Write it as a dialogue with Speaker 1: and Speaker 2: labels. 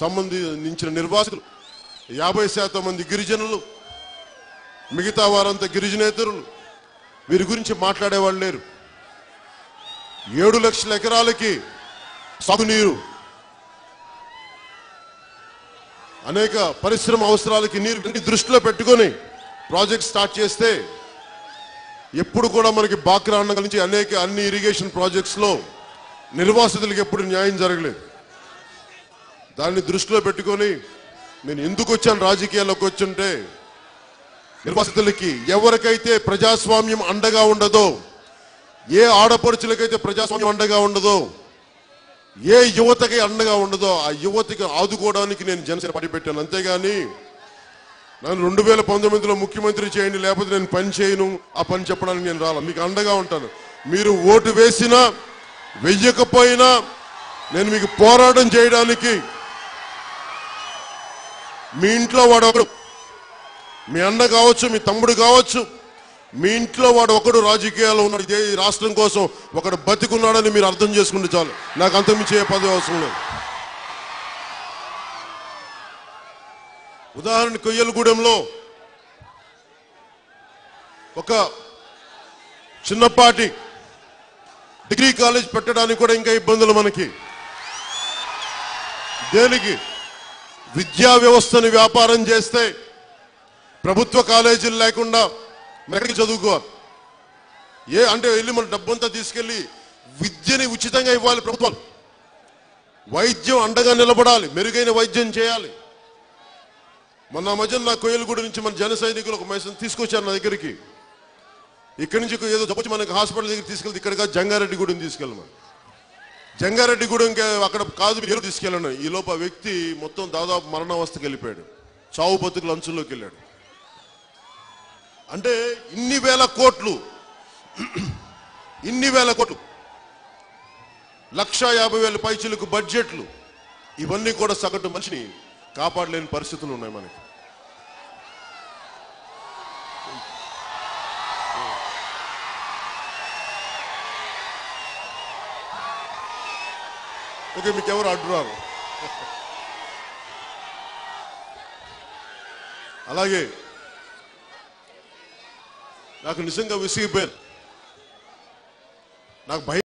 Speaker 1: సంబంధించిన నిర్వాసితులు యాభై శాతం మంది గిరిజనులు మిగతా వారంతా గిరిజనేతరులు వీరి గురించి మాట్లాడేవాళ్ళు లేరు. ఏడు లక్షల ఎకరాలకి సాగునీరు అనేక పరిశ్రమ అవసరాలకి నీరు దృష్టిలో పెట్టుకొని ప్రాజెక్ట్ స్టార్ట్ చేస్తే ఎప్పుడు కూడా మనకి బాక్రా అన్న నుంచి అనేక అన్ని ఇరిగేషన్ ప్రాజెక్ట్స్లో నిర్వాసితులకు ఎప్పుడు న్యాయం జరగలేదు. దాన్ని దృష్టిలో పెట్టుకొని నేను ఎందుకు వచ్చాను రాజకీయాల్లోకి వచ్చుంటే నిర్వాసితులకి ఎవరికైతే ప్రజాస్వామ్యం అండగా ఉండదో ఏ ఆడపడుచులకైతే ప్రజాస్వామ్యం అండగా ఉండదో ఏ యువతకి అండగా ఉండదో ఆ యువతకి ఆదుకోవడానికి నేను జనసేన పార్టీ పెట్టాను. అంతేగాని నన్ను రెండు వేల పంతొమ్మిదిలో ముఖ్యమంత్రి చేయండి లేకపోతే నేను పని చేయను ఆ పని చెప్పడానికి నేను రాలా. మీకు అండగా ఉంటాను. మీరు ఓటు వేసినా వెయ్యకపోయినా నేను మీకు పోరాటం చేయడానికి మీ ఇంట్లో వాడు ఒకడు మీ అన్న కావచ్చు మీ తమ్ముడు కావచ్చు మీ ఇంట్లో వాడు ఒకడు రాజకీయాల్లో ఉన్నాడు. ఇదే రాష్ట్రం కోసం ఒకడు బతికున్నాడని మీరు అర్థం చేసుకుంటే చాలు. నాకు అంతమించే పదవి అవసరం లేదు. ఉదాహరణ కొయ్యలగూడెంలో ఒక చిన్నపాటి డిగ్రీ కాలేజ్ పెట్టడానికి కూడా ఇంకా ఇబ్బందులు మనకి. దేనికి? విద్యా వ్యవస్థని వ్యాపారం చేస్తే ప్రభుత్వ కాలేజీలు లేకుండా మెక్కడికి చదువుకోవాలి. ఏ అంటే వెళ్ళి మన డబ్బంతా తీసుకెళ్ళి విద్యని ఉచితంగా ఇవ్వాలి ప్రభుత్వాలు వైద్యం అండగా నిలబడాలి మెరుగైన వైద్యం చేయాలి. మొన్న మధ్య నా కోయలగూడ నుంచి మన జన సైనికులు ఒక మెసేజ్ తీసుకొచ్చారు నా దగ్గరికి. ఇక్కడి నుంచి ఏదో చెప్పచ్చు మనకి హాస్పిటల్ దగ్గర తీసుకెళ్తే ఇక్కడ జంగారెడ్డిగూడెం తీసుకెళ్ళమని. జంగారెడ్డిగూడెం అక్కడ కాదు మీరు తీసుకెళ్ళను ఈ లోపు ఆ వ్యక్తి మొత్తం దాదాపు మరణావస్థకి వెళ్ళిపోయాడు. చావు బతుకులు అంచుల్లోకి వెళ్ళాడు అంటే ఇన్ని వేల కోట్లు ఇన్ని వేల కోట్లు లక్ష యాభై వేల పైచీలకు బడ్జెట్లు ఇవన్నీ కూడా సగటు మనిషిని కాపాడలేని పరిస్థితులు ఉన్నాయి మనకి. ఓకే మీకు ఎవరు అడ్డురారు? అలాగే నాకు నిజంగా విసిగిపోయారు. నాకు భయం